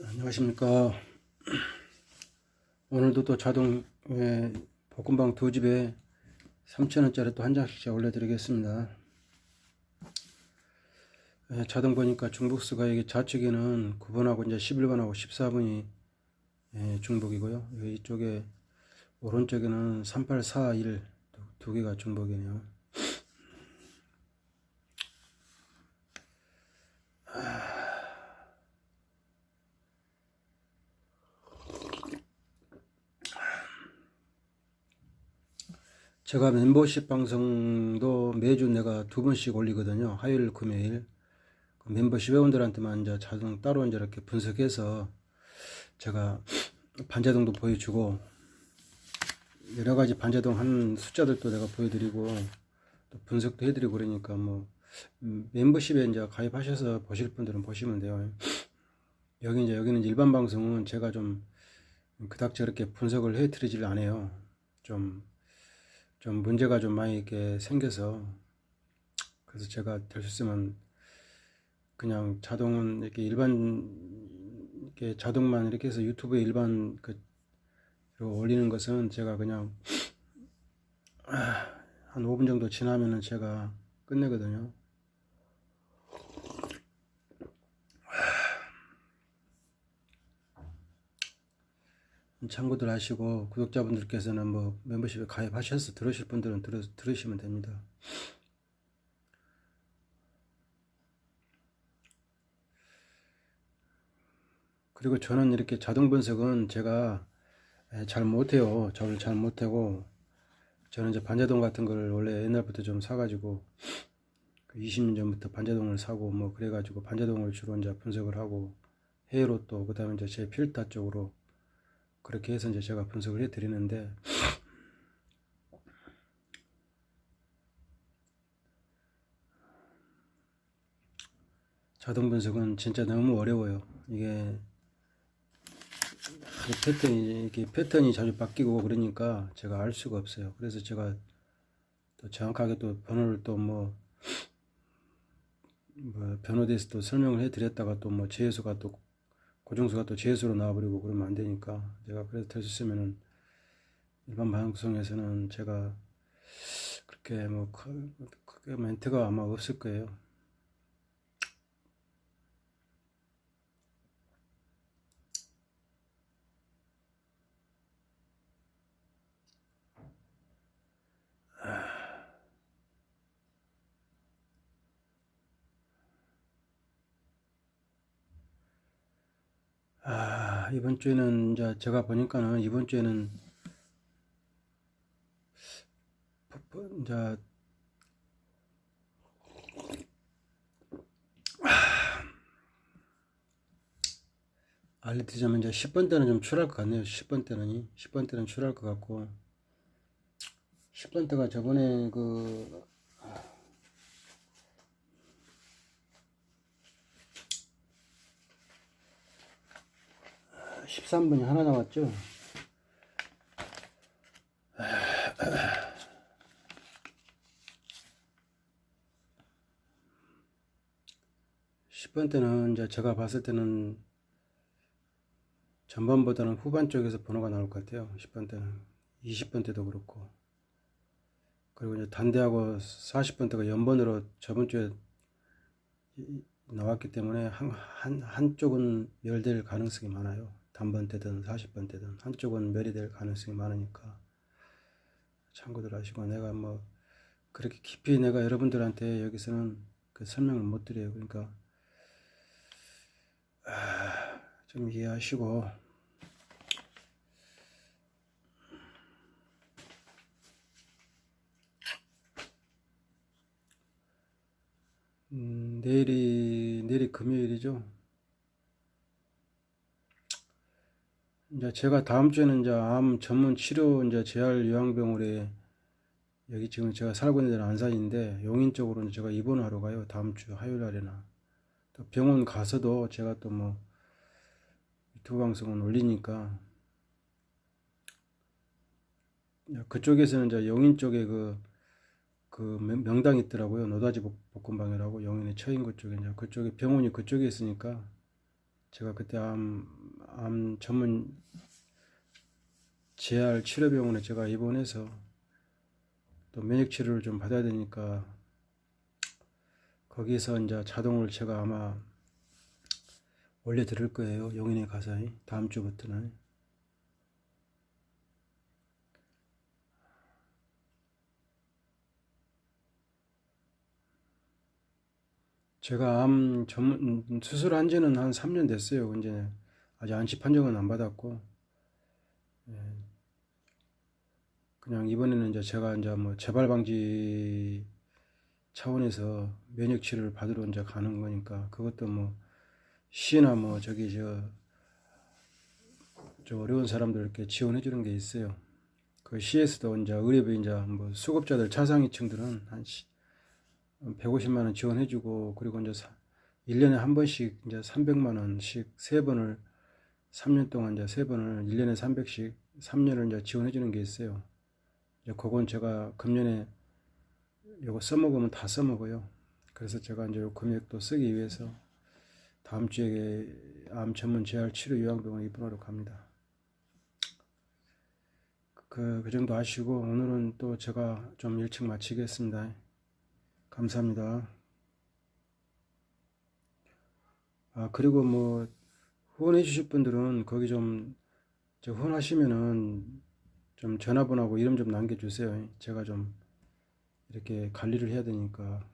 안녕하십니까. 오늘도 또 자동 에, 볶음방 두 집에 3,000원짜리 또 한 장씩 올려드리겠습니다. 에, 자동 보니까 중복수가 이게 좌측에는 9번하고 이제 11번하고 14번이 예, 중복이고요. 여기 이쪽에 오른쪽에는 3841 두, 두 개가 중복이네요. 제가 멤버십 방송도 매주 내가 두 번씩 올리거든요. 화요일, 금요일. 그 멤버십 회원들한테만 이제 자동 따로 이제 이렇게 분석해서 제가 반자동도 보여주고 여러 가지 반자동 한 숫자들도 내가 보여드리고 또 분석도 해드리고 그러니까 뭐 음, 멤버십에 이제 가입하셔서 보실 분들은 보시면 돼요. 여기 이제 여기는 일반 방송은 제가 좀 그닥 저렇게 분석을 해드리질 않아요. 좀 좀 문제가 좀 많이 이렇게 생겨서 그래서 제가 될 수 있으면 그냥 자동은 이렇게 일반 이렇게 자동만 이렇게 해서 유튜브에 일반 그 올리는 것은 제가 그냥 아, 한 5분 정도 지나면은 제가 끝내거든요. 참고들 하시고 구독자분들께서는 뭐 멤버십에 가입하셔서 들으실 분들은 들으, 들으시면 됩니다. 그리고 저는 이렇게 자동 분석은 제가 에, 잘 못해요. 저를 잘 못하고 저는 이제 반자동 같은 걸 원래 옛날부터 좀 사가지고 20년 전부터 반자동을 사고 뭐 그래가지고 반자동을 주로 이제 분석을 하고 해외로 또 그다음에 이제 제 필타 쪽으로 그렇게 해서 이제 제가 분석을 해 드리는데 자동 분석은 진짜 너무 어려워요. 이게 패턴이 이렇게 패턴이 자주 바뀌고 그러니까 제가 알 수가 없어요. 그래서 제가 또 정확하게 또 번호를 또뭐 뭐 변호돼서 또 설명을 해 드렸다가 또 뭐 재수가 또 고정수가 또 재수로 나와버리고 그러면 안 되니까 제가 그래서 될 수 있으면은 일반 방송에서는 제가 그렇게 뭐 크- 크게 멘트가 아마 없을 거예요. 아, 이번 주에는 이제 제가 보니까는 이번 주에는 이제 알려드리자면 이제 10번 때는 좀 출할 것 같네요. 10번 때는 10번 때는 출할 것 같고 10번 때가 저번에 그 13분이 하나 나왔죠. 10번 때는 이제 제가 봤을 때는 전반보다는 후반 쪽에서 번호가 나올 것 같아요. 10번 때는 20번 때도 그렇고 그리고 이제 단대하고 40번 때가 연번으로 저번 주에 이- 나왔기 때문에 한, 한, 한쪽은 멸될 가능성이 많아요. 단번 때든 40번 때든 한쪽은 멸이 될 가능성이 많으니까 참고들 하시고 내가 뭐 그렇게 깊이 내가 여러분들한테 여기서는 그 설명을 못 드려요. 그러니까 아, 좀 이해하시고 음, 내일이 내일이 금요일이죠. 이제 제가 다음 주에는 이제 암 전문 치료 이제 재활 요양병원에 여기 지금 제가 살고 있는 데는 안산인데 용인 쪽으로 는 제가 입원하러 가요. 다음 주 화요일 날에나 또 병원 가서도 제가 또 뭐 유튜브 방송은 올리니까 그쪽에서는 이제 용인 쪽에 그, 그 명- 명당이 있더라고요. 노다지 복- 볶음방이라고 용인의 처인구 쪽에 이제 그쪽에 병원이 그쪽에 있으니까 제가 그때 암, 암 전문 재활 치료병원에 제가 입원해서 또 면역 치료를 좀 받아야 되니까 거기서 이제 자동을 제가 아마 올려 드릴 거예요. 용인에 가서 다음 주부터는. 제가 암 전문 음, 수술한 지는 한 3년 됐어요. 이제 아직 안치 판정은 안 받았고 예. 그냥 이번에는 이제 제가 이제 뭐 재발 방지 차원에서 면역 치료를 받으러 이제 가는 거니까 그것도 뭐 시나 뭐 저기 저, 저 어려운 사람들 이렇게 지원해 주는 게 있어요. 그 시에서도 이제 의료비 이제 뭐 수급자들 차상위층들은 한 150만 원 지원해 주고 그리고 이제 1년에 한 번씩 이제 300만 원씩 세 번을 3년 동안 이제 세 번을 1년에 300씩 3년을 이제 지원해 주는 게 있어요. 이제 그건 제가 금년에 요거 써먹으면 다 써먹어요. 그래서 제가 이제 요 금액도 쓰기 위해서 다음 주에 암 전문 재활 치료 요양병원 입원하러 갑니다. 그, 그 정도 아시고 오늘은 또 제가 좀 일찍 마치겠습니다. 감사합니다. 아, 그리고 뭐 후원해 주실 분들은 거기 좀, 저 후원하시면은 좀 전화번호하고 이름 좀 남겨주세요. 제가 좀 이렇게 관리를 해야 되니까.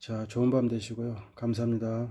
자, 좋은 밤 되시고요. 감사합니다.